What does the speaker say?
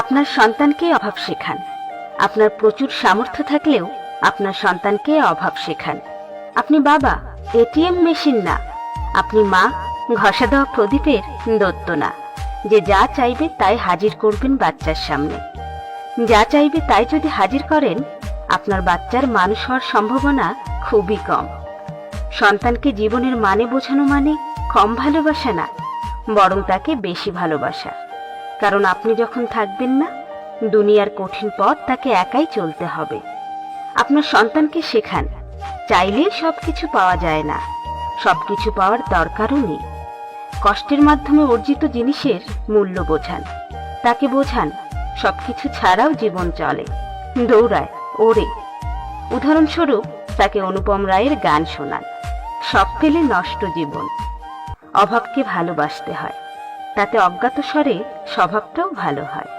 আপনার সন্তানকে অভাব শেখান। আপনার প্রচুর সামর্থ্য থাকলেও আপনার সন্তানকে অভাব শেখান। আপনি বাবা, এটিএম মেশিন না। আপনি মা ঘষা দেওয়া প্রদীপের দত্ত না। যে যা চাইবে তাই হাজির করবেন বাচ্চার সামনে। যা চাইবে তাই যদি হাজির করেন, আপনার বাচ্চার মানুষ হওয়ার সম্ভাবনা খুবই কম। সন্তানকে জীবনের মানে বোঝানো মানে কম ভালোবাসা না, বরং তাকে বেশি ভালোবাসা। কারণ আপনি যখন থাকবেন না, দুনিয়ার কঠিন পথ তাকে একাই চলতে হবে। আপনার সন্তানকে শেখান চাইলেই সবকিছু পাওয়া যায় না। সবকিছু পাওয়ার দরকারও নেই। কষ্টের মাধ্যমে অর্জিত জিনিসের মূল্য বোঝান। তাকে বোঝান, সবকিছু ছাড়াও জীবন চলে। দৌড়ায়, ওড়ে। উদাহরণস্বরূপ, তাকে অনুপম রায়ের গান শোনান। সব পেলে নষ্ট জীবন। অভাবকে ভালোবাসতে হয়। তাতে অজ্ঞাত স্বরে স্বভাবটাও ভালো হয়।